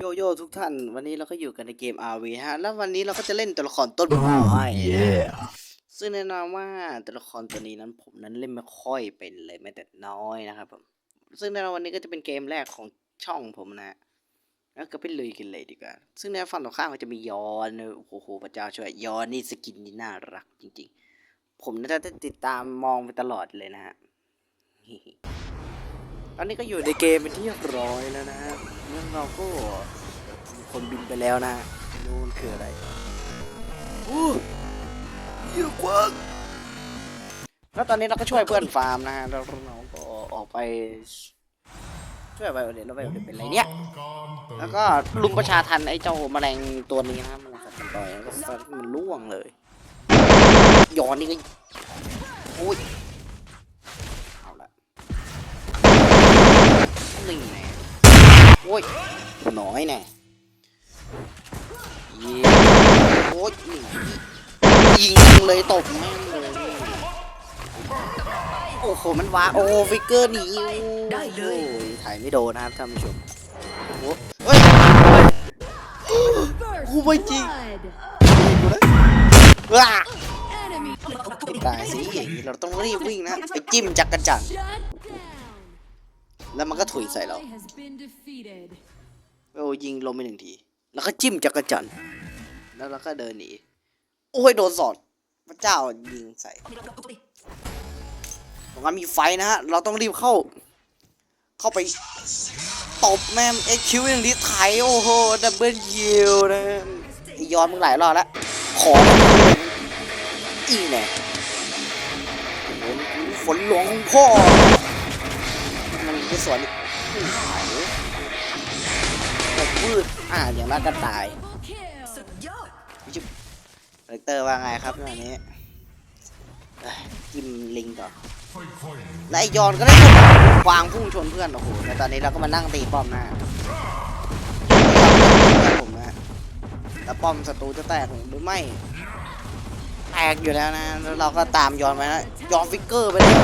โยโย่ทุกท่าน วันนี้เราก็อยู่กันในเกม RV ฮะ แล้ววันนี้เราก็จะเล่นตัวละครต้นไม้ yeah. ซึ่งแน่นอนว่าตัวละครตัวนี้นั้นผมนั้นเล่นไม่ค่อยเป็นเลยแม้แต่น้อยนะครับผม ซึ่งแน่นอนวันนี้ก็จะเป็นเกมแรกของช่องผมนะแล้วก็ไปลุยกันเลยดีกว่า ซึ่งในฝั่งตรงข้ามก็จะมียอนโอ้โหพระเจ้าช่วยยอนนี่สกินนี่น่ารักจริง ๆ ผมน่าจะติดตามมองไปตลอดเลยนะฮะ ตอนนี้ก็อยู่ในเกมเป็นที่เรียบร้อยแล้วนะฮะแล้วเราก็มีคนบินไปแล้วนะฮะนู่นคืออะไรโอ้เยอะกว่าแล้วตอนนี้เราก็ช่วยเพื่อนฟาร์มนะฮะแล้วเราก็ออกไปช่วยไปเดี๋ยวเราไปเดี๋ยวเป็นอะไรเนี่ย แล้วก็ลุมประชาทันไอ้เจ้าแมลงตัวนี้นะครับมันสัตว์มันต่อยแล้วก็ฟันมันล่วงเลย ย้อนนี่ก็โอ้ย นี่แน่โอ้ยน้อยแน่ยิงโอ้ยนี่ยิงเลยตบแม่งเลยโอ้โหมันว้าโอ้ฟิกเกอร์หนีได้เลยถ่ายไม่โดนนะครับท่านผู้ชมโอ้โหเฮ้ยกูไม่จริงว้าตายสิเราต้องรีบวิ่งนะไปจิ้มจักรจันทร์ แล้วมันก็ถุยใส่เรา Ally has been defeated. โอ้ยิงลงไปหนึ่งที แล้วก็จิ้มจักรจันทร์แล้วเราก็เดินหนี โอ้ยโดนสอด พระเจ้ายิงใส่ตรงนั้นมีไฟนะฮะ เราต้องรีบเข้า เข้าไปตบแม่มเอ็กคิวอย่างที่ไทยโอ้โหดับเบิลยิวนะไอ้ย้อนมึงหลายรอบแล้ว ขออีแน่โอ้โหฝนหลวงของพ่อ มันไปสวนอีกอื้อหายตบมืดอ่าอย่างนั้นก็ตาย Double kill. พี่จุ๊บคาแรคเตอร์ว่าไงครับเรื่องนี้เอ้ยจิ้มลิงก่อนและไอยอนก็ได้วางพุ่งชนเพื่อนโอ้โหแล้วตอนนี้เราก็มานั่งตีป้อมหน้าผมนะแล้วป้อมศัตรูจะแตกหรือไม่แตกอยู่แล้วนะแล้วเราก็ตามยอนไปนะยอนฟิกเกอร์ไปเลย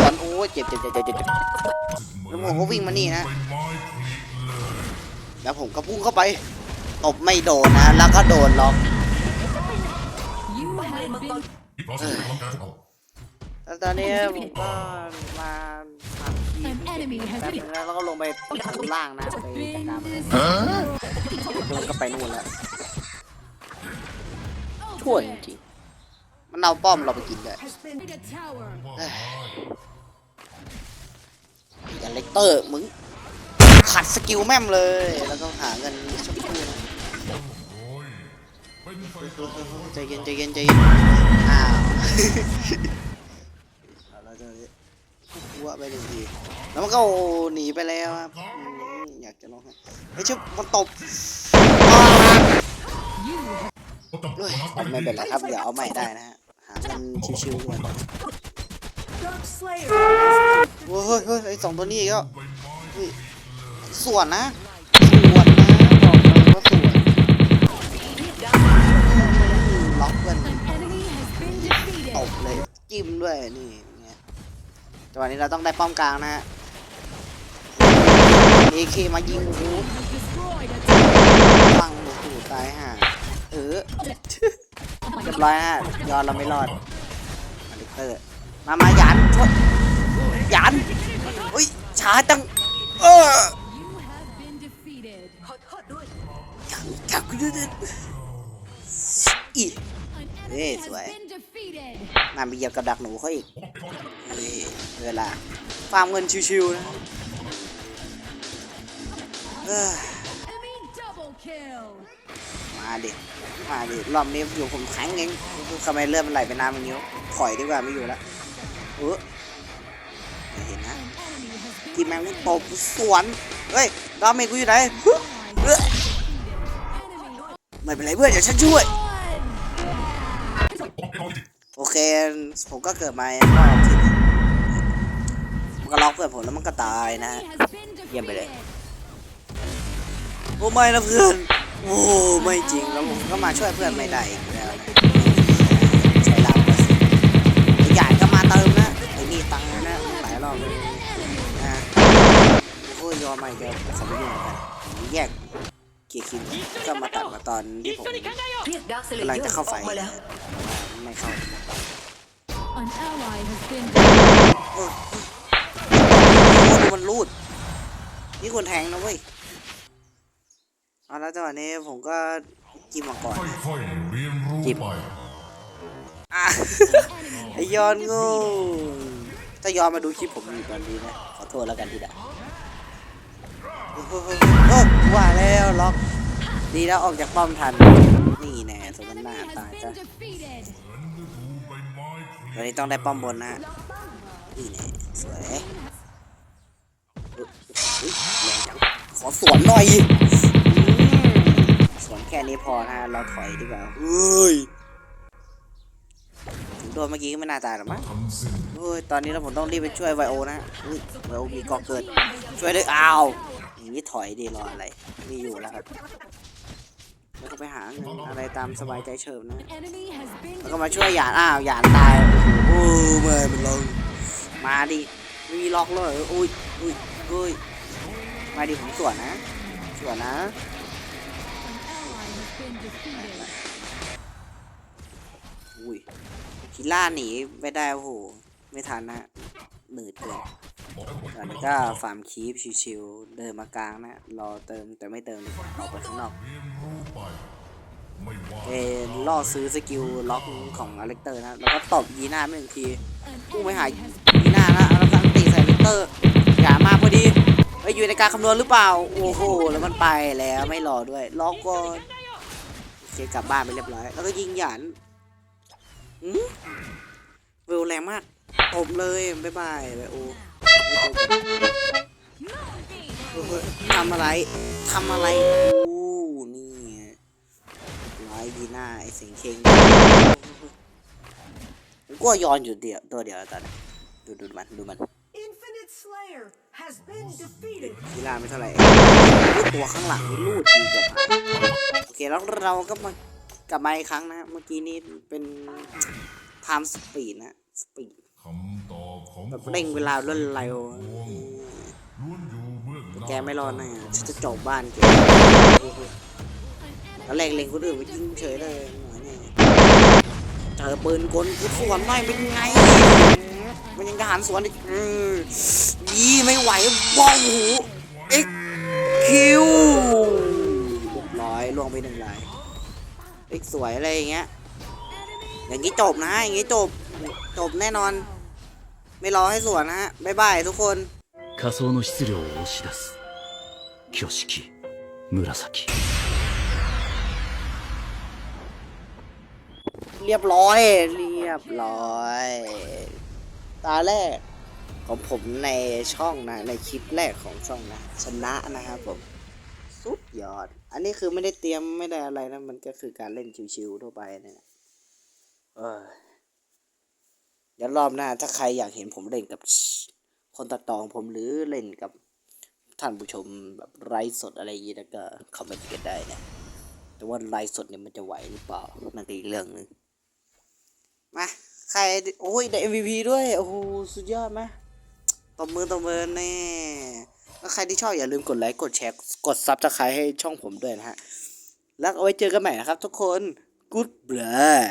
ยอนโอ้ยเจ็บเจ็บเจ็บเจ็บเจ็บแล้วผมก็วิ่งมานี่นะ แล้วผมก็พุ่งเข้าไปตบไม่โดนนะ แล้วก็โดนล็อกแล้วตอนนี้ผมก็มาทำทีมแป๊บนึ been งแล้วเราก็ลงไปข้างล่างนะไปจัดการมัน Huh? แล้วมันก็ไปนู่นแล้ว ช่วยจริงๆมันเอาป้อมเราไปกินเลย Need a tower. อย่าเลกเตอร์มึงขัดสกิลแม่มเลย แล้วก็หาเงินชมพูนะใจเย็นใจเย็นใจเย็นอ้าวเอาเราจะวัวไปหนึ่งทีแล้วมันก็หนีไปแล้วครับอืมอยากจะร้องไห้เฮ้ยชุบมันตบ อ้าว You เฮ้ยเอาไม่เป็นไรครับ เดี๋ยวเอาใหม่ได้นะฮะ หาเงินชิวๆกันโอ้ยเฮ้ยเฮ้ยไอ้สองตัวนี้อีก็ส่วนนะ ส่วนนะบอกเลยว่าส่วนล็อกเพื่อน an enemy has been ต defeated. บเลย จิ้มด้วยนี่เนี่ยจังหวะนี้เราต้องได้ป้อมกลางนะฮะเอเคมายิงโอ้โห Has destroyed a tower. ฟังโอ้โหตายห่าเออเรียบร้อยฮะยอนเราไม่รอดมาลิเตอร์มามาหยันช่วยหยันอุ้ยช้าจังเออ You have been defeated. จักรดูดิอี An Ê, enemy has xuể. been defeated. มามีเหยียบกับดักหนูเขาอีกนี่เวลาฟาร์มเงินชิวๆนะเอ้ย Enemy double kill. มาดิ มาดิรอบนี้อยู่ผมแข็งเองทำไมเลือดมันไหลไปน้ำมันนิ้วถอยดีกว่าไม่อยู่แล้วเออเห็นนะ An enemy has been กินแมงมุมตบสวนเฮ้ยดาเมจกูอยู่ไหนเอ้ไม่เป็นไรเพื่อนเดี๋ยวฉันช่วย โอเค ผมก็เกิดมาก็ทีนี้มันก็ล็อกเพื่อนผมแล้วมันก็ตายนะฮะ Enemy has been Iya, boleh. defeated. โอ้ไม่นะเพื่อน โอ้ไม่จริงแล้วผมก็มาช่วยเพื่อนไม่ได้อีกแล้วใช้ลาวไอ้ใหญ่ก็มาเติมนะไอ้นี่ตังค์นะหลายรอบเลยนะโอ้ยยอมไม่แกเขาไม่งกันแยกเกียร์คินก็มาตัดมาตอนที่ผมเรียกดาร์คเซเลกำลังจะเข้าอไฟไม่เข้าโอ้มันรูดนี่ควรแทงนะเว้ย เอาแล้วจังหวะนี้ผมก็จิ้มมาก่อนค่อยๆเรียนรู้ไปอะไอยอนงูถ้ายอนมาดูคลิปผมอยู่ตอนนี้นะขอโทษแล้วกันทีละโอ้โหโอ้ว่าแล้วล็อกดีแล้วออกจากป้อมทัน นี่แน่สม enemy น้า has ตาย been จ้ะ defeated. วันนี้ต้องได้ป้อมบนนะฮะนี่แน่สวยเอ้ยอุ๊ยแรงจังขอสวนหน่อยอืม สวนแค่นี้พอนะฮะเราถอยดีกว่าเฮ้ยถึงโดนเมื่อกี้ก็ไม่น่าตายหรอกมั้งทันสิ้นเฮ้ย ตอนนี้เราผมต้องรีบไปช่วยไวโอนะอุ้ยไวโอมีกอเกิด ช่วยด้วยอ้าวอย่างนี้ถอยดีรออะไร มีอยู่แล้วครับ แล้วก็ไปหาเงินอะไรตามสบายใจเฉิบนะ Enemy has been แล้วก็มาช่วยหยานอ้าวหยานตาย โอ้โหเมื่อยมันลง มาดิไม่มีล็อกเลยอุ้ยอุ้ยอุ้ยมาดิผมสวนนะสวนนะ อุ้ยคิล่าหนีไม่ได้โอ้โห ไม่ทันนะหนืดเกินตอนนี้ก็ฟาร์มคีปชิวๆเดินมากลางนะ รอเติมแต่ไม่เติมดีกว่าออกไปข้างนอกเออล่อซื้อสกิลล็อกของอเล็กเตอร์นะ แล้วก็ตบยีน่าไม่หนึ่งที An พุ่หา enemy has ยีน่านะแล้วก็ตีใส่อเล็กเตอร์อย่ามาพอดีเอ้ยอยู่ในการคำนวณหรือเปล่า โอ้โห แล้วมันไปแล้วไม่รอด้วยล็อกก่อน เคกลับบ้านไปเรียบร้อย แล้วก็ยิงหยานอืมเวลแรงมากตบเลยบ๊ายบายไปโอ้ทำอะไรทำอะไรโอ้นี่ไงร้อยยีน่าไอเสียงเคงก็ย้อนอยู่เดียวตัวเดียวตอนนี้ดูดูมันดูมัน กีฬาไม่เท่าไหร่ตัวข้างหลังนี่ลูดทีเกือบหายโอเคแล้วเราก็มากลับมาอีกครั้งนะเมื่อกี้นี้เป็น time speed นะ speed คำตอบของแบบเร่งเวลารวดเร็วล้วนอยู่เบื้องหน้าแกไม่รอดแน่ฉันจะจบบ้านแกแล้วแรกเล็งคนอื่นไปยิงเฉยเลยหน่อยเนี่ยเจอปืนกลกูสวนไม่เป็นไง มันยังทหารสวนอีก อีไม่ไหวบ้องหูเอ็กคิวร้อยลวงไปหนึ่งลายเอ็กสวยอะไรอย่างเงี้ยอย่างนี้จบนะอย่างนี้จบจบแน่นอน ไม่รอให้สวนนะฮะบ๊ายบายทุกคน仮想の質量を押し出す挙式紫เรียบร้อย เรียบร้อย ตาแรก ของผมในช่องนะในคลิปแรกของช่องนะ ชนะนะครับผมสุดยอด อันนี้คือไม่ได้เตรียมไม่ได้อะไรนะมันก็คือการเล่นชิวๆทั่วไปเนี่ยเออเดี๋ยวรอบหน้า ถ้าใครอยากเห็นผมเล่นกับคนตัดต่อของผมหรือเล่นกับท่านผู้ชมแบบไลฟ์สดอะไรอย่างนี้แล้วก็คอมเมนต์กันได้นะ แต่ว่าไลฟ์สดเนี่ยมันจะไหวหรือเปล่านั่นก็อีกเรื่องนึงมาใครโอ้ยได้ MVP ด้วย โอ้โหสุดยอดไหม ตบมือตบมือแน่แล้วใครที่ชอบอย่าลืมกดไลค์กดแชร์กดซับสไครต์ให้ช่องผมด้วยนะฮะ แล้วเอาไว้เจอกันใหม่นะครับทุกคน Goodbye